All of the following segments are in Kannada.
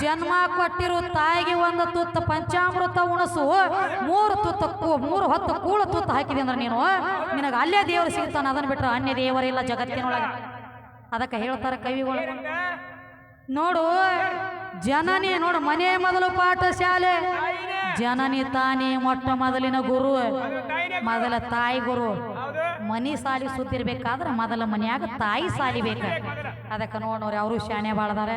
ಜನ್ಮ ಕೊಟ್ಟಿರೋ ತಾಯಿಗೆ ಒಂದು ತುತ್ತ ಪಂಚಾಮೃತ ಉಣಸು. ಮೂರು ತುತ್ತ ಮೂರು ಹೊತ್ತು ಕೂಳು ತುತ್ತ ಹಾಕಿದೆ ಅಂದ್ರೆ ನೀನು. ನಿನಗೆ ಅಲ್ಲೇ ದೇವರು ಸಿಗ್ತಾನ, ಅದನ್ನ ಬಿಟ್ರೆ ಅನ್ಯ ದೇವರಿಲ್ಲ ಜಗತ್ತಿನೊಳಗೆ. ಅದಕ್ಕೆ ಹೇಳ್ತಾರೆ ಕವಿಗಳು. ನೋಡು, ಜನನಿ ನೋಡು, ಮನೆ ಮೊದಲು ಪಾಠಶಾಲೆ. ಜನನಿ ತಾನೇ ಮೊಟ್ಟ ಮೊದಲಿನ ಗುರು. ಮೊದಲ ತಾಯಿ ಗುರು. ಮನಿ ಸಾಲಿ ಸುತ್ತಿರ್ಬೇಕಾದ್ರೆ ಮೊದಲ ಮನೆಯಾಗ ತಾಯಿ ಸಾಲಿ ಬೇಕ ಅದಕ್ಕೆ ನೋಡೋರಿ ಅವರು ಶಾಣೆ ಬಾಳ್ದಾರೆ.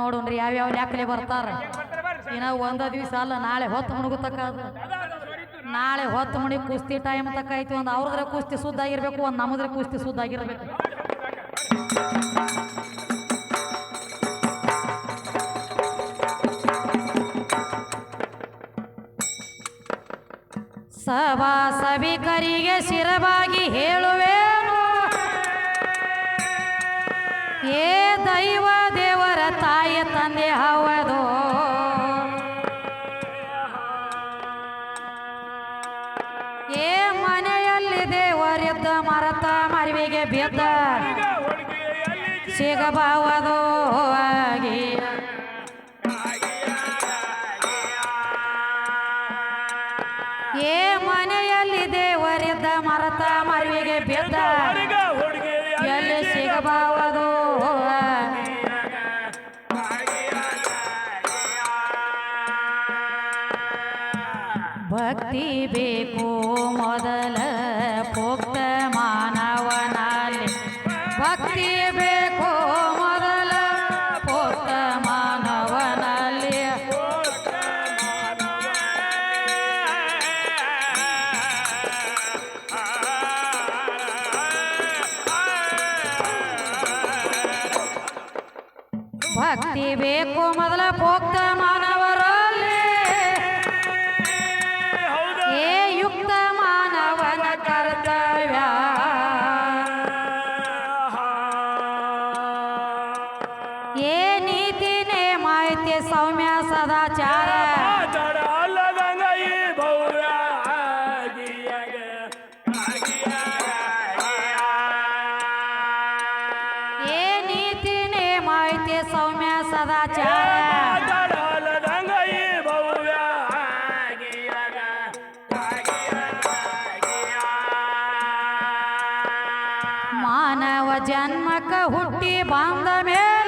ನೋಡೋಣ್ರಿ, ಯಾವ್ಯಾವ ದಾಖಲೆ ಬರ್ತಾರ? ಇನ್ನ ಒಂದ ದಿವಸ ಅಲ್ಲ, ನಾಳೆ ಹೊತ್ತು ಮುಣುಗುತ್ತಕ್ಕ ಅದು. ನಾಳೆ ಹೊತ್ತು ಮುಣಿ ಕುಸ್ತಿ ಟೈಮ್ ತಕ್ಕ ಐತಿ, ಒಂದು ಅವ್ರದ್ರ ಕುಸ್ತಿ ಸುದ್ದಾಗಿರ್ಬೇಕು ಒಂದು ನಮ್ಮದ್ರ ಕುಸ್ತಿ ಸುದ್ದಾಗಿರ್ಬೇಕು ಸಭಾ ಸಭಿಕರಿಗೆ ಶಿರವಾಗಿ ಹೇಳುವೇನು ಏ ದೈವ ದೇವರ ತಾಯ ತಂದೆ ಹವದು ಏ ಮನೆಯಲ್ಲಿ ದೇವರಿದ್ದ ಮರತ ಮರಿವಿಗೆ ಬಿದ್ದ. ಸಿಗಬಹುದು ಆಗಿ. ಭಕ್ತಿ ಬೇಕು ಮೊದಲ ಪೋಕ್ತ ಮಾನವ ಜನ್ಮಕ್ಕ ಹುಟ್ಟಿ ಬಂದ ಮೇಲೆ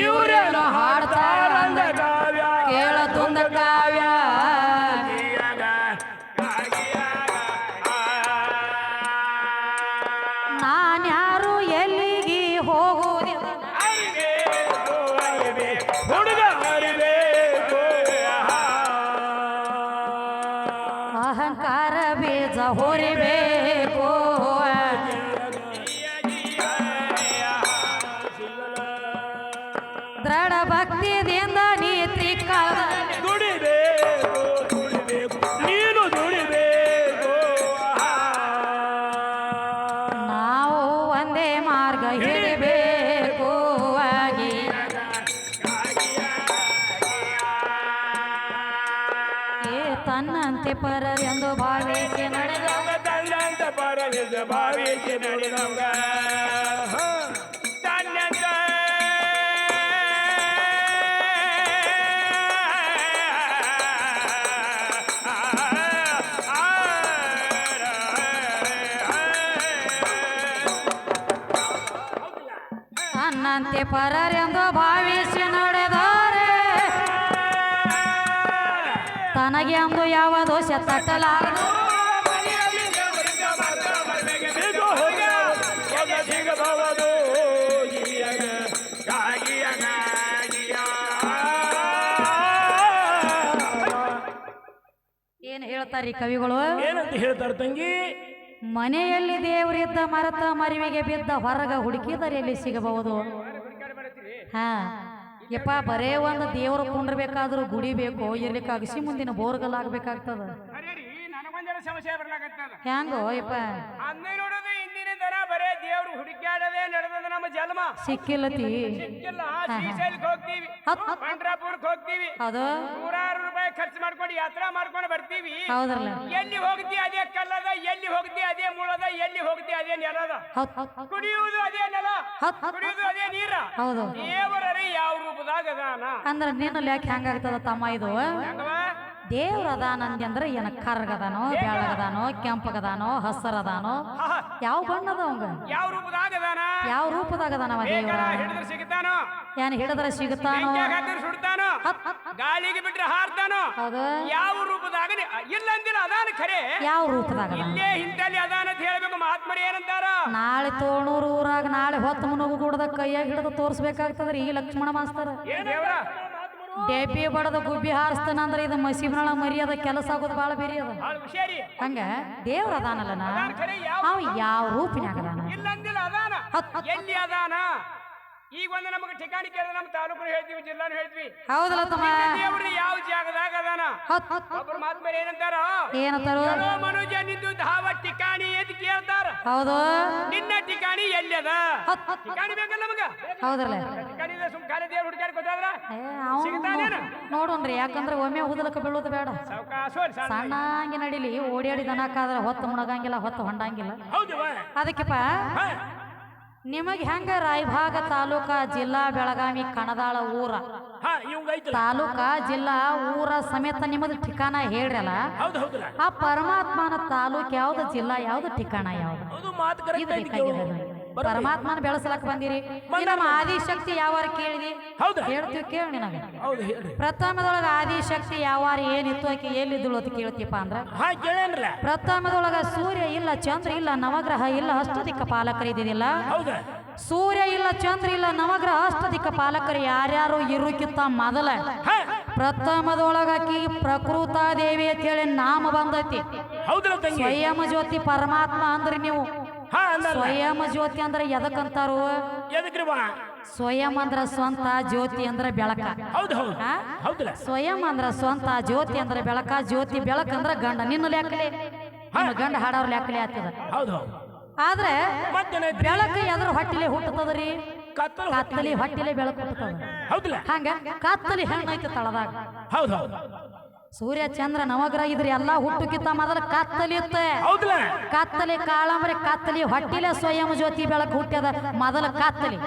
ಇವರೇನು ಹಾಡ್ತಾರ ಕೇಳ ತುಂದ ಕಾವ್ಯ ತನ್ನಂತೆ ಪರರೆಂದು ಭಾವಿಸಿ ನಡೆದ ತನ್ನಂತ ಪರವಿದ ಭಾವಿಸಿ ನಡೆದಂಗ ತನ್ನಂತ ತನ್ನಂತೆ ಪರರೆಂದು ಭಾವಿಸಿ ನಡೆದರೆ ತನಗೆ ಅಂದು ಯಾವ ದೋಷ ತಟ್ಟಲಾರದು ಏನ್ ಹೇಳ್ತಾರ್ರಿ ಕವಿಗಳು? ಏನಂತ ಹೇಳ್ತಾರ ತಂಗಿ? ಮನೆಯಲ್ಲಿ ದೇವರಿದ್ದ ಮರತ ಮರಿವಿಗೆ ಬಿದ್ದ ಹೊರಗ ಹುಡುಕಿದರೆ ಎಲ್ಲಿ ಸಿಗಬಹುದು. ಹಾ. ಯಪ್ಪ ಬರೇ ಒಂದು ದೇವ್ರ ಕುಂಡ್ರಬೇಕಾದ್ರೂ ಗುಡಿ ಬೇಕು ಇರ್ಲಿಕ್ಕೆ ಅಗಸಿ ಮುಂದಿನ ಬೋರ್ಗಲ್ ಆಗ್ಬೇಕಾಗ್ತದ ಸಮಸ್ಯೆ ಬರ್ಲಾಕತ್ತದ. ಹ್ಯಾಂಗೋ ಯಪ್ಪ? ಅದನ್ನೇ ನೋಡೋದು ಇಂದಿನ ದನ ಬರೇ ದೇವ್ರು ಹುಡುಕ್ಯಾಡದೆ ನಡೆದದ ನಮ್ಮ ಜನ್ಮ. ಸಿಕ್ಕಿಲ್ಲತಿ. ಸಿಕ್ಕಿಲ್ಲ ಶ್ರೀಶೈಲಕ್ಕೆ ಹೋಗ್ತೀವಿ. ಪಂಡ್ರಾಪುರಕ್ಕೆ ಹೋಗ್ತೀವಿ. ಹೌದು. ನೂರಾರು ರೂಪಾಯಿ ಖರ್ಚು ಮಾಡ್ಕೊಂಡು ಯಾತ್ರಾ ಮಾಡ್ಕೊಂಡು ಬರ್ತೀವಿ. ಹೌದಲ್ಲ ಎಲ್ಲಿ ಹೋಗ್ತೀವಿ ಅದೇ ಕಲ್ಲದ ಅದೇ ನೆಲದ ಕುಡಿಯುವುದು ಅದೇ ನೆಲ ಕುಡಿಯುವುದು ಅದೇ ನೀರ. ಹೌದು. ದೇವರೇ ಯಾವ ರೂಪದಾಗ ಅದಾನ? ಅಂದ್ರ ನಿನ್ನಲ್ಲಿ ಯಾಕೆ ಹೆಂಗಾಗ್ತದ ತಮ್ಮ ಇದು? ದೇವ್ರ ಅದಾನ ಅಂದ್ರೆ ಏನ ಕರ್ಗದಾನೋ ಬೆಳಗದಾನೋ ಕೆಂಪಗದಾನೋ ಹಸರದಾನೋ? ಯಾವ ಬಣ್ಣದ ಅವಂಗ ಯಾವ ರೂಪದಾಗ ಅದಾನ ಯಾವ ರೂಪದಾಗದಾನವ ದೇವ್ರ? ಸಿಗ್ತಾನೋ ಏನ್ ಹಿಡಿದ್ರೆ ಸಿಗುತ್ತಾನೋ? ಸುಡ್ತಾನೋ? ಗಾಳಿಗೆ ಬಿಟ್ರೆ ಹಾರ್ತಾನೋ? ಹೌದು. ಯಾವ ರೂಪದಾಗ ಇಲ್ಲಂದಿಲ್ಲ ಅದಾನ ಖರೆ. ಯಾವ ರೂಪದಾಗ ಇಲ್ಲೇ ಹಿಂದಲ್ಲಿ ಅದಾನ ಅಂತ ಹೇಳ್ಬೇಕು ಮಹಾತ್ಮರು ಏನಂತಾರ? ನಾಳೆ ತೋಣೂರು ಊರಾಗ ನಾಳೆ ಹೊತ್ತು ಮುನುಗು ಕೂಡದ ಕೈಯಾಗ ಹಿಡಿದು ತೋರಿಸ್ಬೇಕಾಗ್ತದ್ರಿ ಈ ಲಕ್ಷ್ಮಣ ಮಾಸ್ತರ. ಏನ್ ದೇವ್ರ? ಡೆಬ್ಬಿ ಬಡದ ಗುಬ್ಬಿ ಹಾರಿಸ್ತಾನಂದ್ರೆ ಇದು ಮಸೀಬ್ನೊಳಗ ಮರ್ಯಾದ ಕೆಲಸ ಆಗೋದು ಬಹಳ ಬೇರೆ ಅದ. ಭಾಳ ಹಂಗ ದೇವ್ರ ಅದಾನಲ್ಲ ಅವ ಯಾವ ರೂಪಿನಾಗ ಅದಾನ? ಎಲ್ಲಿ ಅದಾನ? ಈಗ ಒಂದು ನಮಗೆ ಠಿಕಾಣಿ ಕೇಳಿದ್ರೆ ನಮ್ಮ ತಾಲೂಕು ಹೇಳ್ತೀವಿ ಜಿಲ್ಲಾನು ಹೇಳ್ತೀವಿ. ಹೌದಲ್ಲ ತಮ್ಮ. ದೇವ್ರು ಯಾವ ಜಾಗದಾಗ ಅದಾನ. ಒಬ್ಬರು ಮಹಾತ್ಮರು ಏನಂತಾರ? ಏನಂತಾರು? ಏನೋ ಮನುಜ ನಿಂದು ಧಾವ ಠಿಕಾಣಿ ಅಂತ ಕೇಳ್ತಾರ ಹೌದು. ನಿನ್ನ ಠಿಕಾಣಿ ಎಲ್ಲಿ ಅದ? ಠಿಕಾಣಿ ಬೇಕಲ್ಲ ನಮಗ? ಹೌದ್ರಲ್ಲ. ಠಿಕಾಣಿ ಇದೆ ಸುಮ್ ಖಾಲಿ ದೇವ್ರ ಹುಡುಕ್ಯಾರ ಗೊತ್ತಾದ್ರ ಸಿಗ್ತಾನೇನು? ನೋಡೋಣ್ರಿ ಯಾಕಂದ್ರೆ ಒಮ್ಮೆ ಊದಲಕ್ಕ ಬೀಳೋದು ಬೇಡ. ಸಣ್ಣಂಗೆ ನಡಿಲಿ ಓಡಾಡಿ ದನಕ್ಕಾದ್ರೆ ಹೊತ್ತು ಮುಣಗಂಗಿಲ್ಲ ಹೊತ್ತು ಹೊಂಡಂಗಿಲ್ಲ. ಅದಕ್ಕೆಪ್ಪ ನಿಮಗೆ ಹೆಂಗ ರಾಯಭಾಗ ತಾಲೂಕ ಜಿಲ್ಲಾ ಬೆಳಗಾವಿ ಕಣದಾಳ ಊರ? ತಾಲೂಕಾ ಜಿಲ್ಲಾ ಊರ ಸಮೇತ ನಿಮ್ಮದು ಠಿಕಾಣ ಹೇಳ್ರಲ್ಲ? ಆ ಪರಮಾತ್ಮನ ತಾಲೂಕ್ ಯಾವ್ದು ಜಿಲ್ಲಾ ಯಾವ್ದು ಠಿಕಾಣ ಯಾವ್ದು? ಇದು ನನಗೆ. ಪರಮಾತ್ಮನ ಬೆಳೆಸಲಕ್ ಬಂದಿರಿ. ಈ ನಮ್ಮ ಆದಿಶಕ್ತಿ ಯಾವಾರ ಕೇಳಿದಿ? ಹೌದಾ. ಹೇಳ್ತೀವಿ ಕೇಳಿ ನಿನಗೆ. ಹೌದು ಹೇಳ್ರಿ. ಪ್ರಥಮದೊಳಗ ಆದಿಶಕ್ತಿ ಯಾವಾರ ಏನಿತ್ತು ಆಕೆ ಎಲ್ಲಿದ್ದಳು ಅಂತ ಕೇಳ್ತೀಪ ಅಂದ್ರ? ಹಾ ಕೇಳೇನ್ರ. ಪ್ರಥಮದೊಳಗ ಸೂರ್ಯ ಇಲ್ಲ ಚಂದ್ರ ಇಲ್ಲ ನವಗ್ರಹ ಇಲ್ಲ ಅಷ್ಟದಿಕ್ಕ ಪಾಲಕರು ಇದ್ದಿದ್ದಿಲ್ಲ? ಹೌದ. ಸೂರ್ಯ ಇಲ್ಲ ಚಂದ್ರ ಇಲ್ಲ ನವಗ್ರಹ ಅಷ್ಟದಿಕ್ಕ ಪಾಲಕರು ಯಾರ್ಯಾರು ಇರುಕಿತ್ತ ಮೊದಲ? ಪ್ರಥಮದೊಳಗಾಕಿ ಪ್ರಕೃತ ದೇವಿ ಅಂತ ಹೇಳಿ ನಾಮ ಬಂದೈತಿ. ಸ್ವಯಂ ಜ್ಯೋತಿ ಪರಮಾತ್ಮ ಅಂದ್ರೆ ನೀವು. ಹಾ ಅಂದಲ್ಲ ಸ್ವಯಂ ಜ್ಯೋತಿ ಅಂದ್ರೆ ಎದಕ್ಕಂತಾರು ಎದಕ್ರಿ ಸ್ವಯಂ ಅಂದ್ರ ಸ್ವಂತ ಜ್ಯೋತಿ ಅಂದ್ರ ಬೆಳಕ. ಹೌದು ಹೌದು. ಹಾ? ಹೌದಲ್ಲ. ಸ್ವಯಂ ಅಂದ್ರ ಸ್ವಂತ ಜ್ಯೋತಿ ಅಂದ್ರ ಬೆಳಕ ಜ್ಯೋತಿ ಬೆಳಕ ಅಂದ್ರ ಗಂಡ. ನಿನ್ನ ಲೆಕ್ಕಲೆ. ಗಂಡ ಹಾಡೋರ್ ಲೆಕ್ಕಲೆ ಆಗ್ತದ ಹೌದು ಹೌದು. ಆದ್ರೆ ಮತ್ತೇನೈತ್ರಿ ಬೆಳಕ ಎದ್ರ ಹೊಟ್ಟಿಲೆ ಹುಟ್ಟತದ್ರಿ ಕತ್ತಲು ಕತ್ತಲಿ ಹೊಟ್ಟಿಲೆ ಬೆಳಕು ಹುಟ್ಟತದ ಹೌದಲ್ಲ. ಹಂಗ? ಕತ್ತಲಿ ಹೆಣ್ಣೈತಿ ತಳದಾಗ. ಹೌದು ಹೌದು. ಸೂರ್ಯ ಚಂದ್ರ ನವಗ್ರಹ ಇದ್ರಿ ಎಲ್ಲಾ ಹುಟ್ಟುಕಿತ್ತ ಮೊದಲು ಕತ್ತಲಿ ಇತ್ತ. ಕತ್ತಲಿ ಕಾಳಂಬ್ರೆ ಕತ್ತಲಿ ಹೊಟ್ಟಿಲೆ ಸ್ವಯಂ ಜ್ಯೋತಿ ಬೆಳಕು ಹುಟ್ಟ್ಯದ ಮೊದಲ ಕತ್ತಲಿ.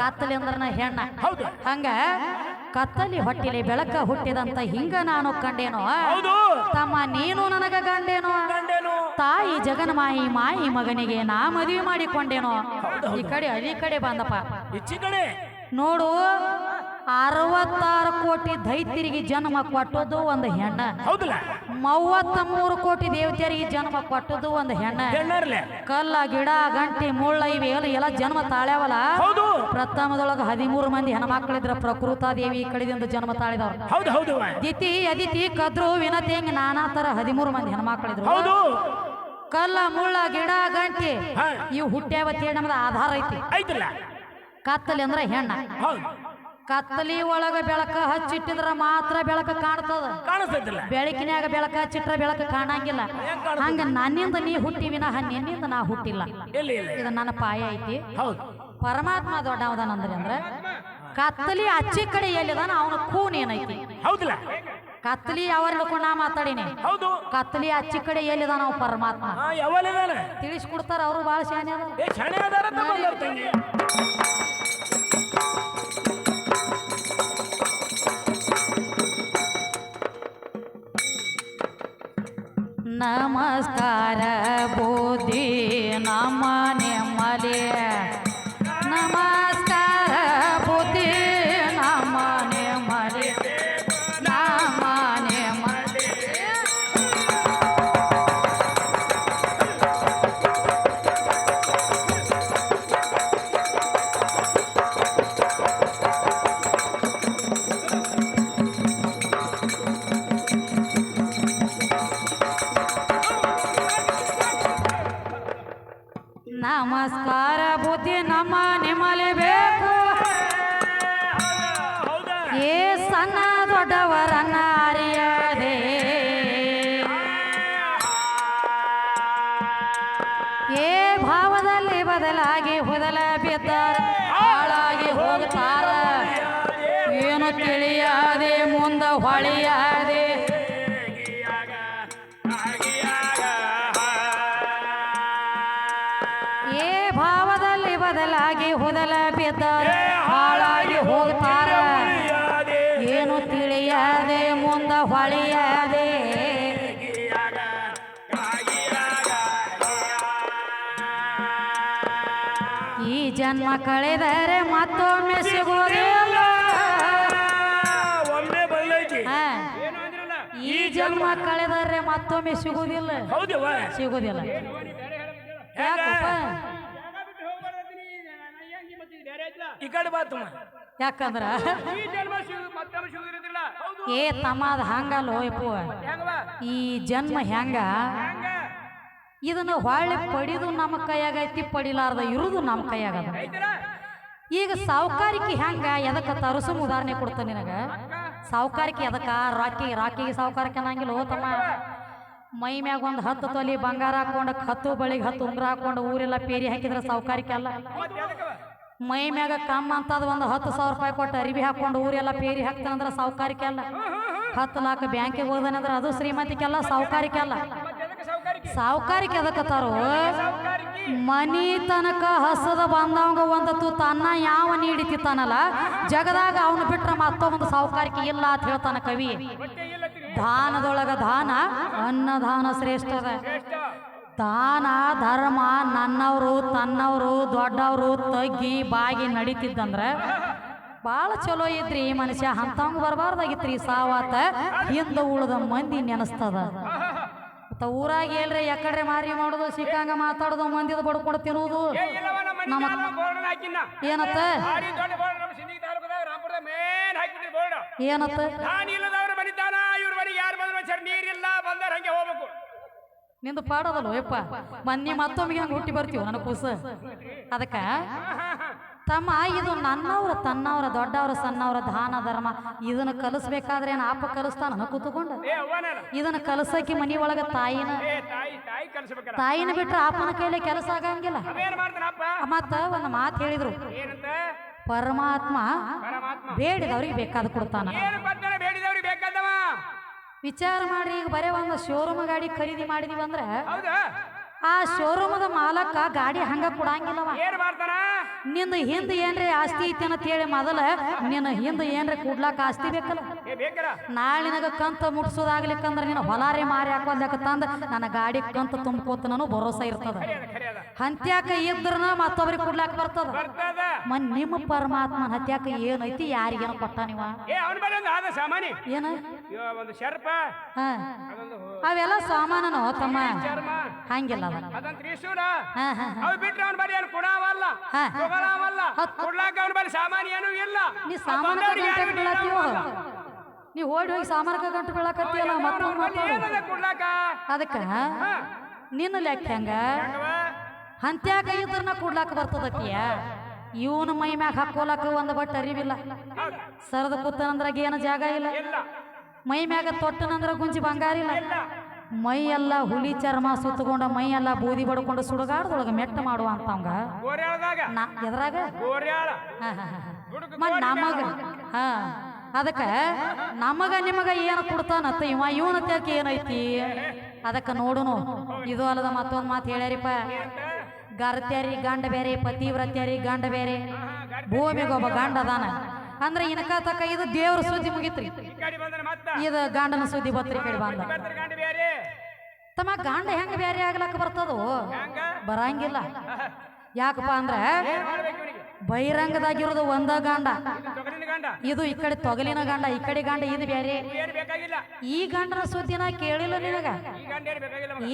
ಕತ್ತಲಿ. ಅಂದ್ರನ ಹೆಣ್ಣ. ಹಂಗ ಕತ್ತಲಿ ಹೊಟ್ಟಿಲಿ ಬೆಳಕ ಹುಟ್ಟಿದಂತ ಹಿಂಗ ನಾನು ಕಂಡೇನೋ? ತಮ್ಮ ನೀನು ನನಗ ಕಂಡೇನೋ ಗಂಡೇನು? ತಾಯಿ ಜಗನ್ಮಾಯಿ ಮಾಯಿ ಮಗನಿಗೆ ನಾ ಮದುವೆ ಮಾಡಿಕೊಂಡೇನೋ? ಈ ಕಡೆ ಹಳ್ಳಿ ಕಡೆ ಬಂದಪ್ಪ. ನೋಡು ಅರವತ್ತಾರು ಕೋಟಿ ದೈತ್ಯರಿಗೆ ಜನ್ಮ ಕೊಟ್ಟದ್ದು ಒಂದು ಹೆಣ್ಣ. ಹೌದಲ್ಲ? ಮೂವತ್ತ ಮೂರು ಕೋಟಿ ದೇವತೆಯರಿಗೆ ಜನ್ಮ ಕೊಟ್ಟದ್ದು ಒಂದು ಹೆಣ್ಣ. ಕಲ್ಲ ಗಿಡ ಗಂಟಿ ಮುಳ್ಳ ಇವೆ. ಎಲ್ಲ ಜನ್ಮ ತಾಳ್ಯಾವಲ್ಲ? ಪ್ರಥಮದೊಳಗ ಹದಿಮೂರು ಮಂದಿ ಹೆಣ್ಮಕ್ಳಿದ್ರ ಪ್ರಕೃತ ದೇವಿ ಈ ಕಡೆದಿಂದ ಜನ್ಮ ತಾಳಿದವ್ರು. ದಿತಿ ಅದಿತಿ ಕದ್ರು ವಿನತಿ ಹಿಂಗ ನಾನಾ ತರ ಹದಿಮೂರು ಮಂದಿ ಹೆಣ್ಮಕ್ಳಿದ್ರು. ಕಲ್ಲ ಮುಳ್ಳ ಗಿಡ ಗಂಟಿ ಇವು ಹುಟ್ಟ್ಯಾವತಿ ನಮ್ದು ಆಧಾರ ಐತಿ. ಕತ್ತಲೆ ಅಂದ್ರೆ ಹೆಣ್ಣ. ಕತ್ತಲಿ ಒಳಗ ಬೆಳಕ ಹಚ್ಚಿಟ್ಟಿದ್ರ ಮಾತ್ರ ಬೆಳಕ ಕಾಣ್ತದ. ಬೆಳಕಿನಾಗ ಬೆಳಕಿನ್ಯಾಗ ಬೆಳಕ ಹಚ್ಚಿಟ್ರ ಬೆಳಕ ಕಾಣಂಗಿಲ್ಲ. ಹೆಂಗ್ ನನ್ನಿಂದ ನೀ ಹುಟ್ಟಿವಿನ ನಿನ್ನಿಂದ ನಾ ಹುಟ್ಟಿಲ್ಲ. ಇದು ನನ್ನ ಪಾಯ ಐತಿ. ಹೌದು. ಪರಮಾತ್ಮ ದೊಡ್ಡವದನಂದ್ರೆ ಅಂದ್ರೆ ಕತ್ತಲಿ ಅಚ್ಚಿ ಕಡೆ ಎಲ್ಲಿದಾನ ಅವನ ಕೂನ್ ಏನೈತಿ. ಹೌದಿಲ್ಲ. ಕತ್ತಲಿ ಯಾವ ನಾ ಮಾತಾಡೀನಿ. ಹೌದು. ಕತ್ತಲಿ ಅಚ್ಚಿ ಕಡೆ ಎಲ್ಲಿದಾನ ಅವ ಪರಮಾತ್ಮ. ತಿಳಿಸ್ಕೊಡ್ತಾರ ಅವರು ಬಹಳ ಶಾನೆ ಅದ ಏ ಬದಲಾಗಿ ಹೊದಲ ಬಿದ್ದಾರ ಹಾಳಾಗಿ ಹೋಗುತ್ತಾರ. ಏನು ತಿಳಿಯಾದೆ ಮುಂದ ಹೊಳಿಯಾದೆ ಜನ್ಮ ಕಳೆದರೆ ಮತ್ತೊಮ್ಮೆ ಸಿಗುವುದಿಲ್ಲ ಒಮ್ಮೆ ಬಂದೈತಿ ಹಾ, ಏನು ಅಂದ್ರಲ್ಲ? ಈ ಜನ್ಮ ಕಳೆದರೆ ಮತ್ತೊಮ್ಮೆ ಸಿಗುವುದಿಲ್ಲ. ಹೌದವ್ವ ಸಿಗುವುದಿಲ್ಲ. ಯಾಕಪ್ಪ? ಈ ಕಡೆ ಬಾತಮ್ಮ ಯಾಕಂದ್ರ? ಈ ಜನ್ಮ ಸಿಗು ಮತ್ತೊಮ್ಮೆ ಸಿಗುದಿರೋದಿಲ್ಲ ಏ ತಮ್ಮ ಅದ ಹಂಗಲ್ಲ ಹೋಯ್ಪು ಈ ಜನ್ಮ ಹೆಂಗ? ಇದನ್ನ ಹೊಳ್ಳೆ ಪಡಿದು ನಮ್ಮ ಕೈಯಾಗೈತಿ ಪಡಿಲಾರ್ದ ಇರುದು ನಮ್ಮ ಕೈಯಾಗದ. ಈಗ ಸಾವುಕಾರಿಕೆ ಹೆಂಗ? ಎದಕ್ಕ ತರಸು ಉದಾಹರಣೆ ಕೊಡ್ತಾನೆ ನಿನಗ? ಸಾವುಕಾರಿಕೆ ಎದಕ್ಕ? ರಾಕಿ ರಾಕಿಗೆ ಸಾವುಕಾರಿಕೆ ಅನ್ನಂಗಿಲ್ಲ ಹೋತಮ್ಮ. ಮೈ ಮ್ಯಾಗ ಒಂದು ಹತ್ತು ತೊಲಿ ಬಂಗಾರ ಹಾಕೊಂಡು ಹತ್ತು ಬಳಿಗೆ ಹತ್ತು ಉಂಗ್ರ ಹಾಕೊಂಡು ಊರೆಲ್ಲ ಪೇರಿ ಹಾಕಿದ್ರೆ ಸಾವುಕಾರಿಕೆ ಅಲ್ಲ. ಮೈ ಮ್ಯಾಗ ಕಮ್ಮ ಅಂತದ ಒಂದು ಹತ್ತು ಸಾವಿರ ರೂಪಾಯಿ ಕೊಟ್ಟು ಅರಿವಿ ಹಾಕೊಂಡು ಊರೆಲ್ಲ ಪೇರಿ ಹಾಕ್ತಾನಂದ್ರೆ ಸಾವುಕಾರಿಕೆ ಅಲ್ಲ. ಹತ್ತು ಲಾಖ ಬ್ಯಾಂಕಿಗೆ ಹೋದನಂದ್ರೆ ಅದು ಶ್ರೀಮಂತಿಕೆಲ್ಲ ಸಾವುಕಾರಿಕೆ ಅಲ್ಲ. ಸಾವುಕಾರಿಕೆ ಸಾವುಕಾರಿಕೆ ಮನಿ ತನಕ ಹಸದ ಬಂದವಂಗ ಒಂದು ತನ್ನ ಯಾವ ನೀಡಿತಿತ್ತಾನಲ್ಲ ಜಗದಾಗ ಅವನು ಬಿಟ್ರ ಮತ್ತೊಂದು ಸಾವುಕಾರಿಕೆ ಇಲ್ಲ ಅಂತ ಹೇಳ್ತಾನ ಕವಿ. ದಾನದೊಳಗ ದಾನ, ಅನ್ನದಾನ ಶ್ರೇಷ್ಠದ ಶ್ರೇಷ್ಠ ದಾನ, ಧರ್ಮ, ನನ್ನವರು, ತನ್ನವರು, ದೊಡ್ಡವರು, ತಗ್ಗಿ, ಬಾಗಿ ನಡೀತಿದ್ದಂದ್ರ ಭಾಳ ಚಲೋ ಐತ್ರಿ ಈ ಮನುಷ್ಯ. ಅಂತವಂಗ ಬರಬಾರ್ದಾಗಿತ್ರಿ ಸಾವಾತ. ಹಿಂದ ಉಳಿದ ಮಂದಿ ನೆನಸ್ತದ. ಮತ್ತ ಊರಾಗ ಯಾಕಡ್ರೆ ಮಾರಿ ಮಾಡೋದು ಸಿಕ್ಕಂಗ ಮಾತಾಡೋದು ಮಂದಿದ ಬಡ್ಕೊಂಡು ತಿನ್ನುವುದು ನಮ್ಮ ಏನತ್ತ? ಏನತ್ತ? ನಿಂದು ಪಾಡೋದಲ್ವ ಯಪ್ಪ? ಮೊನ್ನೆ ಮತ್ತೊಮ್ಮೆ ಹಂಗೆ ಹುಟ್ಟಿ ಬರ್ತೀವಿ ನನ್ನ ಕೂಸ? ಅದಕ್ಕ? ತಮ್ಮ ಇದು ನನ್ನವ್ರ ತನ್ನವ್ರ ದೊಡ್ಡವ್ರ ಸಣ್ಣವ್ರ ದಾನ ಧರ್ಮ ಇದನ್ನ ಕಲಿಸ್ಬೇಕಾದ್ರೆ ಏನು ಆಪ ಕಲಿಸ್ತಾನ? ಕೂತ್ಕೊಂಡು ಇದನ್ನ ಕಲಸಕ್ಕೆ ಮನಿ ಒಳಗ ತಾಯಿನ ತಾಯಿನ ಬಿಟ್ರೆ ಆಪನ ಕೈಲಿ ಕೆಲಸ ಆಗಂಗಿಲ್ಲ. ಮತ್ತ ಒಂದು ಮಾತು ಹೇಳಿದ್ರು. ಪರಮಾತ್ಮ ಬೇಡಿದವ್ರಿಗೆ ಬೇಕಾದ ಕೊಡ್ತಾನ. ವಿಚಾರ ಮಾಡ್ರಿ ಈಗ ಬರೇ ಒಂದು ಶೋರೂಮ್ ಗಾಡಿ ಖರೀದಿ ಮಾಡಿದೀವಿ ಅಂದ್ರೆ ಆ ಶೋರೂಮದ ಮಾಲಕ ಗಾಡಿ ಹಂಗ ಕೊಡಂಗಿಲ್ಲವ. ಏನ್ ಹಿಂದೆ ಏನ್ರಿ ಆಸ್ತಿ ಐತಿ ಅಂತ ಹೇಳಿ ಮೊದಲ ನಿನ್ನ ಹಿಂದ ಏನ್ರಿ ಕೂಡ್ಲಾಕ ಆಸ್ತಿ ಬೇಕಲ್ಲ? ನಾಳಿನಾಗ ಬೇಕಾರ? ನಾಳೆ ನಿನಗ ಕಂತ ಮುಟ್ಸೋದಾಗ್ಲಿಕ್ಕಂದ್ರ ನಿನ್ನ ಹೊಲಾರಿ ಮಾರಿ ತಂದ? ನನ್ನ ಗಾಡಿ ಕಂತ ತುಂಬ್ಕೋತ ನಾನು ಭರೋಸಾ ಇರ್ತದ. ಹಂತ್ಯಾಕ ಇದ್ರನ ಮತ್ತೊಬ್ರಿಗೆ ಕೊಡ್ಲಾಕ ಬರ್ತದ? ಮನ್ ನಿಮ್ಮ ಪರಮಾತ್ಮನ ಹತ್ಯಾಕ ಏನೈತಿ ಯಾರಿಗೇನು ಕೊಟ್ಟ ಸಾಮಾನಿ. ಏನ? ಅವೆಲ್ಲ ಸಾಮಾನನೋ ತಮ್ಮ? ಹಂಗಿಲ್ಲ ಅದಂತ ತ್ರಿಶೂಲ. ಅವ್ ಬಿಟ್ರೆ ಅವನ ಏನು ತಗೊಳಾವಲ್ಲ ಕೊಡ್ಲಾಕ ಅವನ ಬಳಿ ಸಾಮಾನು ಏನು ಇಲ್ಲ. ನೀ ಸಾಮಾನ. ನೀ ಓಡಿ ಹೋಗಿ ಸಾಮಾನ ಗಂಟು ಬೀಳಕತ್ತಿಯಲ್ಲ ಕೊಡ್ಲಾಕ? ಅದಕ್ಕ? ನಿನ್ನ ಲೆಕ್ಕ ಹೆಂಗ? ಅಂತ್ಯಾಗ ಹಂತ್ಯಾಕ ಇದ್ರನ್ನ ಕೊಡ್ಲಾಕ ಬರ್ತದತಿಯ ಇವನ ಮೈ ಮ್ಯಾಗ ಹಾಕೋಲಾಕ ಒಂದು ಬಟ್ ಅರಿವಿಲ್ಲ. ಸರದ ಕೂತನಂದ್ರಾಗ ಏನು ಜಾಗ ಇಲ್ಲ. ಇಲ್ಲ. ಮೈ ಮ್ಯಾಗ ತೊಟ್ಟನಂದ್ರ ಗುಂಜಿ ಬಂಗಾರ ಇಲ್ಲ ಮೈ ಎಲ್ಲ ಹುಲಿ ಚರ್ಮ ಸುತ್ತಕೊಂಡ ಮೈಯೆಲ್ಲ ಬೂದಿ ಬಡ್ಕೊಂಡು ಸುಡುಗಾಡ್ದೊಳಗ ಮೆಟ್ಟ ಮಾಡುವಂತ ಎದ್ರಾಗ. ಮತ್ ನಮಗ ಹಾ. ಅದಕ್ಕ ನಮಗ ನಿಮಗ ಏನು ಕೊಡ್ತಾನತ್ತ ಇವ? ಇವನ ತ್ಯಾಕೆ ಏನೈತಿ ಅದಕ್ಕ ನೋಡುನು ಇದು ಅಲ್ಲದ ಮತ್ತೊಂದು ಮಾತು ಹೇಳ್ಯಾರಿಪ್ಪ. ಗರ್ತ್ಯಾರಿ ಗಂಡ ಬೇರೆ ಪತಿವ್ರತ್ಯಾರಿ ಗಂಡ ಬೇರೆ. ಭೂಮಿಗೊಬ್ಬ ಗಂಡ ಅದಾನ. ಅಂದ್ರೆ ಇನಕ ತಕ್ಕ ಇದು ದೇವ್ರ ಸುದ್ದಿ ಮುಗಿತ್ರಿ. ಇದ ಗಾಂಡನ ಬಂದ್ರೆ ಇದು ಗಂಡನ ಸುದ್ದಿ ಬತ್ರಿ ಕಡೆ ಬಂದ. ತಮ್ಮ ಗಂಡ ಹೆಂಗ ಬೇರೆ ಆಗ್ಲಕ್ಕ ಬರ್ತದೋ? ಬರಂಗಿಲ್ಲ. ಯಾಕಪ್ಪ ಅಂದ್ರೆ ಬಹಿರಂಗದಾಗಿರೋದು ಒಂದ ಗಂಡ. ಇದು ಈ ಕಡೆ ತೊಗಲಿನ ಗಂಡ ಈ ಕಡೆ ಗಂಡ ಇದು ಬೇರೆ ಈ ಗಂಡನ ಸುದ್ದಿನ ಕೇಳಿಲ್ಲ ನಿನಗ?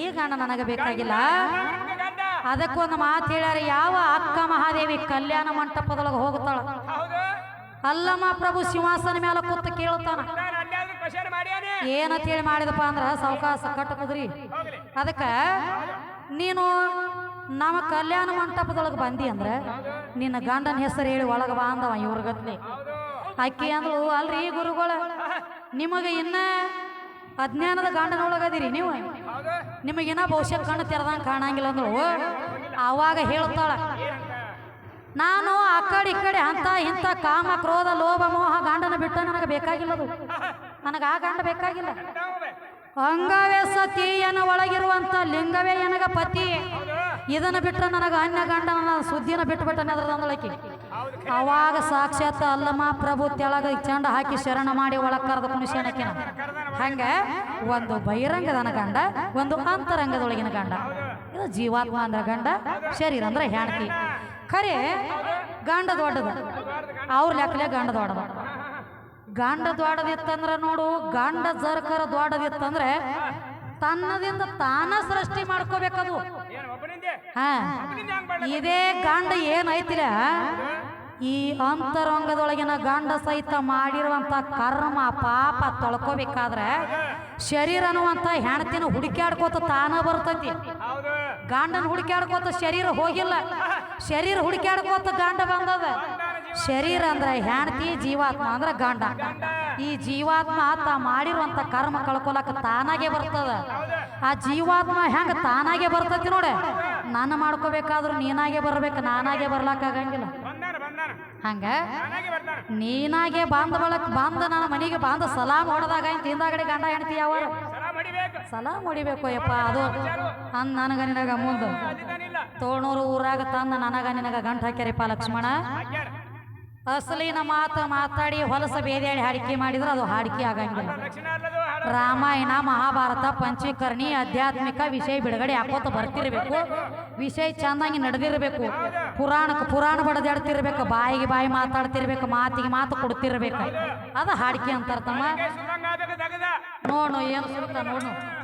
ಈ ಗಂಡ ನನಗ ಬೇಕಾಗಿಲ್ಲ. ಅದಕ್ಕೊಂದು ಮಾತು ಹೇಳ್ಯಾರ ಯಾವ ಅಕ್ಕ ಮಹಾದೇವಿ ಕಲ್ಯಾಣ ಮಂಟಪದೊಳಗೆ ಹೋಗ್ತಾಳ? ಹೌದು. ಅಲ್ಲಮ್ಮ ಪ್ರಭು ಸಿಂಹಾಸನ ಮೇಲೆ ಕೂತು ಕೇಳ್ತಾನ ಮಾಡ್ಯಾನೆ? ಏನಂತ ಹೇಳಿ ಮಾಡಿದಪ್ಪ ಅಂದ್ರ ಸಾವಕಾಶ ಕಟ್ಟ ಕುದ್ರಿ. ಅದಕ್ಕ ನೀನು ನಮ್ಮ ಕಲ್ಯಾಣ ಮಂಟಪದೊಳಗೆ ಬಂದಿ ಅಂದ್ರ ನಿನ್ನ ಗಂಡನ ಹೆಸರು ಹೇಳಿ ಒಳಗ ಬಾ ಅಂದವ ಇವ್ರ ಗತ್ಲೆ. ಹೌದು. ಅಕ್ಕಿ ಅಂದ್ರು ಅಲ್ರಿ ಗುರುಗಳ ನಿಮಗೆ ಇನ್ನ ಅಜ್ಞಾನದ ಗಂಡನೊಳಗದಿರಿ ನೀವು. ನಿಮಗೆ ನಿಮಗಿನ್ನ ಬಹುಶಃ ಕಣ್ಣು ತೆರೆದಂಗೆ ಕಾಣಂಗಿಲ್ಲ ಅಂದ್ರು ಅವಾಗ ಹೇಳ್ತಾಳ ನಾನು ಆ ಕಡೆ ಈ ಕಡೆ ಅಂತ ಇಂಥ ಕಾಮ, ಕ್ರೋಧ, ಲೋಭ, ಮೋಹ ಗಾಂಡನ ಬಿಟ್ಟ ನನಗೆ ಬೇಕಾಗಿಲ್ಲದು ನನಗೆ ಆ ಗಾಂಡ ಬೇಕಾಗಿಲ್ಲ. ಅಂಗವೇ ಸತಿಯನ ಒಳಗಿರುವಂತ ಲಿಂಗವೇ ನನಗ ಪತಿ. ಇದನ್ನ ಬಿಟ್ಟರೆ ನನಗೆ ಅನ್ಯ ಗಂಡನ ಸುದ್ದಿನ ಬಿಟ್ಟು ಬಿಟ್ಟನೆ ಅದ್ರದೊಂದಳಕಿ ಅವಾಗ ಸಾಕ್ಷಾತ್ ಅಲ್ಲಮ್ಮ ಪ್ರಭು ತೆಳಗ ಚಂಡ ಹಾಕಿ ಶರಣ ಮಾಡಿ ಒಳಗ್ ಕರೆದ ಕುಣಿಸ್ಯಾನಕಿನ ಹಂಗ ಒಂದು ಬಹಿರಂಗದನ ಗಂಡ, ಒಂದು ಅಂತರಂಗದೊಳಗಿನ ಗಂಡ. ಇದು ಜೀವಾತ್ಮ ಅಂದ್ರ ಗಂಡ, ಶರೀರ ಅಂದ್ರೆ ಹೆಣ್ತಿ ಖರೆ ಗಂಡ ದೊಡ್ಡದ ಅವ್ರ ಲೆಕ್ಕಲೆ ಗಂಡ ದೊಡ್ಡದ ಗಂಡ ದೊಡ್ಡದಿತ್ತಂದ್ರೆ ನೋಡು ಗಂಡ ಜರ್ಕರ ದೊಡ್ಡದಿತ್ತಂದ್ರೆ ತನ್ನದಿಂದ ತಾನ ಸೃಷ್ಟಿ ಮಾಡ್ಕೋಬೇಕದು. ಹಾ ಇದೇ ಗಾಂಡ ಏನೈತಿಲ್ಲ ಈ ಅಂತರಂಗದೊಳಗಿನ ಗಂಡ ಸಹಿತ ಮಾಡಿರುವಂತ ಕರ್ಮ ಪಾಪ ತೊಳ್ಕೋಬೇಕಾದ್ರೆ ಶರೀರ ಅನ್ನುವಂತ ಹೆಣ್ತಿನ ಹುಡುಕ್ಯಾಡ್ಕೋತ ತಾನ ಬರ್ತೈತಿ. ಗಂಡನ ಹುಡುಕ್ಯಾಡ್ಕೋತ ಶರೀರ ಹೋಗಿಲ್ಲ. ಶರೀರ ಹುಡುಕ್ಯಾಡ್ಕೋತ ಗಂಡ ಬಂದದ. ಶರೀರ ಅಂದ್ರೆ ಹೆಂಡತಿ ಜೀವಾತ್ಮ ಅಂದ್ರೆ ಗಂಡ. ಈ ಜೀವಾತ್ಮ ಆತ ಮಾಡಿರುವಂತ ಕರ್ಮ ಕಳ್ಕೊಲಕ ತಾನಾಗೆ ಬರ್ತದ. ಆ ಜೀವಾತ್ಮ ಹೆಂಗ ತಾನಾಗೆ ಬರ್ತತಿ ನೋಡೆ. ನಾನು ಮಾಡ್ಕೋಬೇಕಾದ್ರೂ ನೀನಾಗೆ ಬರ್ಬೇಕು, ನಾನಾಗೆ ಆಗಂಗಿಲ್ಲ. ಹಂಗ? ನಾನಾಗೆ ಬಾಂಧ ಬಳಕ್ ಬಂದ, ನನ್ನ ಮನೆಗೆ ಬಾಂಧ ಸಲಾಮ್ ಹೊಡೆದಾಗ ಹಿಂದಾಗಡೆ ಗಂಡ ಹೆಣ್ತಿ ಯಾವ ಸಲ ಮಡಿಬೇಕು ಹೊಡಿಬೇಕು ಯಪ್ಪ ಅದು ಅಂದ್ ನನಗ ನಿನಗ ಮುಂದೆ. ತೋಳ್ನೂರು ಊರಾಗ ತಂದ ನನಗ ನಿನಗ ಗಂಟು ಹಾಕ್ಯಾರಿಪ್ಪ ಲಕ್ಷ್ಮಣ. ಅಸಲಿನ ಮಾತು ಮಾತಾಡಿ ಹೊಲಸ ಬೇದೇಳಿ ಹಾಡಿಕೆ ಮಾಡಿದ್ರೆ ಅದು ಹಾಡಿಕೆ ಆಗಂಗಿಲ್ಲ. ರಾಮಾಯಣ ಮಹಾಭಾರತ ಪಂಚೀಕರಣಿ ಆಧ್ಯಾತ್ಮಿಕ ವಿಷಯ ಬಿಡುಗಡೆ ಹಾಕೋತ ಬರ್ತಿರ್ಬೇಕು. ವಿಷಯ ಚಂದಾಗಿ ನಡೆದಿರ್ಬೇಕು. ಪುರಾಣಕ್ಕೆ ಪುರಾಣ ಬಡದಾಡ್ತಿರ್ಬೇಕು. ಬಾಯಿಗೆ ಬಾಯಿ ಮಾತಾಡ್ತಿರ್ಬೇಕು. ಮಾತಿಗೆ ಮಾತು ಕೊಡ್ತಿರ್ಬೇಕು. ಅದ ಹಾಡಿಕೆ ಅಂತಾರ ತಮ್ಮ. ನೋಡು ಏನು ಸುತ್ತ ನೋಡು.